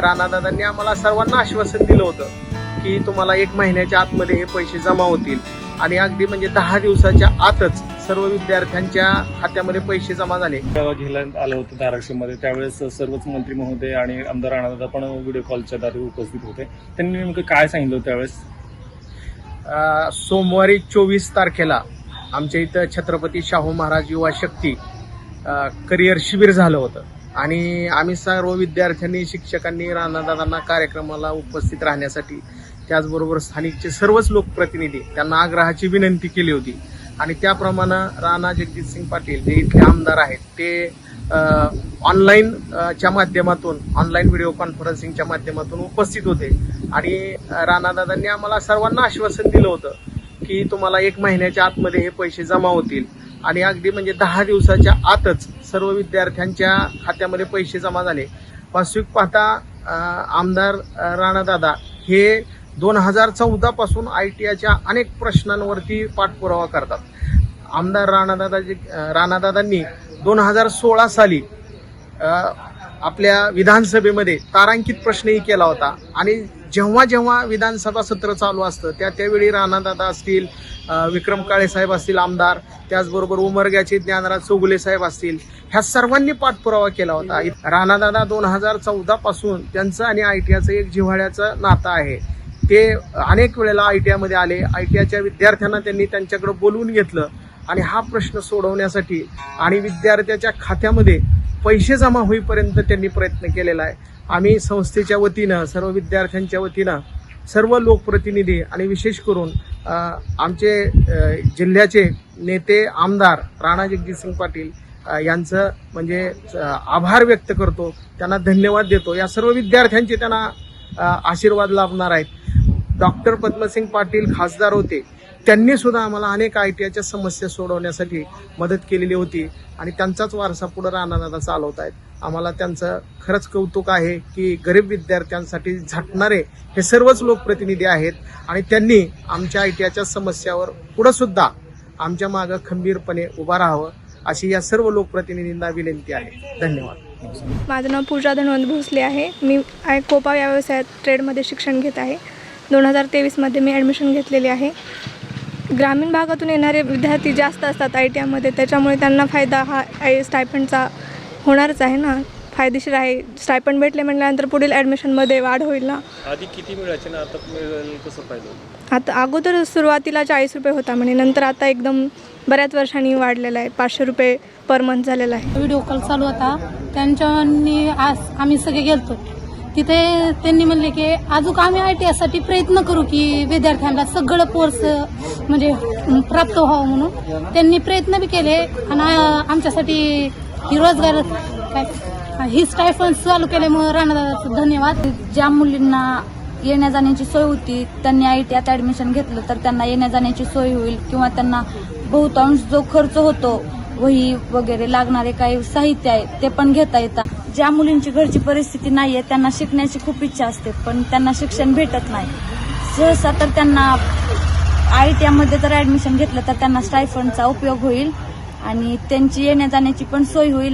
राणादादांनी आम्हाला सर्वांना आश्वासन दिलं होतं की तुम्हाला एक महिन्याच्या आतमध्ये हे पैसे जमा होतील. आणि अगदी म्हणजे दहा दिवसाच्या आतच सर्व विद्यार्थ्यांच्या खात्यामध्ये पैसे जमा झाले. घेण्यात आलं होतं धाराशिवमध्ये. त्यावेळेस सर्वच मंत्री महोदय आणि आमदार राणादादा पण व्हिडिओ कॉलच्या द्वारे उपस्थित होते. त्यांनी नेमकं काय सांगितलं त्यावेळेस? सोमवारी चोवीस तारखेला आमच्या इथं छत्रपती शाहू महाराज युवा शक्ती करिअर शिबिर झालं होतं. आणि आम्ही सर्व विद्यार्थ्यांनी शिक्षकांनी राणादादांना कार्यक्रमाला उपस्थित राहण्यासाठी त्याचबरोबर स्थानिकचे सर्वच लोकप्रतिनिधी त्यांना आग्रहाची विनंती केली होती. आणि त्याप्रमाणे राणा जगजितसिंग पाटील जे इथले आमदार आहेत ते ऑनलाईन च्या माध्यमातून ऑनलाईन व्हिडिओ कॉन्फरन्सिंगच्या माध्यमातून उपस्थित होते. आणि राणादादांनी आम्हाला सर्वांना आश्वासन दिलं होतं की तुम्हाला एक महिन्याच्या आतमध्ये हे पैसे जमा होतील. आणि अगदी म्हणजे दहा दिवसाच्या आतच सर्व विद्यार्थ्यांच्या खात्यामध्ये पैसे जमा झाले. वास्तविक पाहता आमदार राणादादा हे दोन हजार चौदा पासून आय टी आयच्या अनेक प्रश्नांवरती पाठपुरावा करतात. आमदार राणादादाजी राणादादांनी दोन हजार सोळा साली आपल्या विधानसभेमध्ये तारांकित प्रश्नही केला होता. आणि जेव्हा जेव्हा विधानसभा सत्र चालू असतं त्या त्यावेळी राणादादा असतील विक्रम काळे साहेब असतील आमदार त्याचबरोबर उमरग्याचे ज्ञानराज चौगुले साहेब असतील ह्या सर्वांनी पाठपुरावा केला होता. राणादादा दोन हजार चौदा पासून त्यांचं आणि आय टी आयचं एक जिव्हाळ्याचं नातं आहे. ते अनेक वेळेला आय टी आयमध्ये आले. आय टी आयच्या विद्यार्थ्यांना त्यांनी त्यांच्याकडे बोलवून घेतलं. आणि हा प्रश्न सोडवण्यासाठी आणि विद्यार्थ्याच्या खात्यामध्ये पैसे जमा होईपर्यंत त्यांनी प्रयत्न केलेला आहे. आम्ही संस्थेच्या वतीनं सर्व विद्यार्थ्यांच्या वतीनं सर्व लोकप्रतिनिधी आणि विशेष करून आमचे जिल्ह्याचे नेते आमदार राणा जगजितसिंग पाटील यांचं म्हणजे आभार व्यक्त करतो. त्यांना धन्यवाद देतो. या सर्व विद्यार्थ्यांचे त्यांना आशीर्वाद लाभणार आहेत. डॉक्टर पद्मसिंग पाटील खासदार होते. त्यांनी सुद्धा आम्हाला अनेक आय टी आयच्या समस्या सोडवण्यासाठी मदत केलेली होती आणि त्यांचाच वारसा पुढे राहणारा चालवत आहेत आम्हाला त्यांचं खरंच कौतुक आहे की गरीब विद्यार्थ्यांसाठी झटणारे हे सर्वच लोकप्रतिनिधी आहेत आणि त्यांनी आमच्या आय टी आयच्या समस्यावर पुढं सुद्धा आमच्या मागं खंबीरपणे उभा राहावं अशी या सर्व लोकप्रतिनिधींना विनंती आहे. धन्यवाद. माझं नाव पूजा धनवंत भोसले आहे. मी आय कोपा या व्यवसायात ट्रेडमध्ये शिक्षण घेत आहे. दोन हजार तेवीसमध्ये मी ॲडमिशन घेतलेली आहे. ग्रामीण भागातून येणारे विद्यार्थी जास्त असतात आय टी आयमध्ये त्याच्यामुळे त्यांना फायदा हा आय स्टायपंडचा होणारच आहे ना. फायदेशीर आहे. स्टायपंड भेटले म्हटल्यानंतर पुढील ॲडमिशनमध्ये वाढ होईल ना. आधी किती मिळायचे ना आता मिळेल कसं पाहिजे आता अगोदर सुरुवातीला चाळीस रुपये होता म्हणे नंतर आता एकदम बऱ्याच वर्षांनी वाढलेला आहे. पाचशे रुपये पर मंथ झालेला आहे. व्हिडिओ कॉल चालू होता. त्यांच्यानी आज आम्ही सगळे गेलतो. तिथे त्यांनी म्हणले की अजून आम्ही आय टी साठी प्रयत्न करू की विद्यार्थ्यांना सगळं कोर्स म्हणजे प्राप्त व्हावं म्हणून. त्यांनी प्रयत्न बी केले आणि आमच्यासाठी ही रोजगार काय ही स्टायफन चालू केल्यामुळे राणादादाचं धन्यवाद. ज्या मुलींना येण्या जाण्याची सोय होती त्यांनी आय टी आत ॲडमिशन घेतलं तर त्यांना येण्या जाण्याची सोय होईल किंवा त्यांना बहुतांश जो खर्च होतो वही वगैरे लागणारे काही साहित्य आहे ते पण घेता येतात. ज्या मुलींची घरची परिस्थिती नाही आहे त्यांना शिकण्याची खूप इच्छा असते पण त्यांना शिक्षण भेटत नाही. सहसा तर त्यांना आय टी आयमध्ये जर ॲडमिशन घेतलं तर त्यांना स्टायफंडचा उपयोग होईल आणि त्यांची येण्या जाण्याची पण सोय होईल.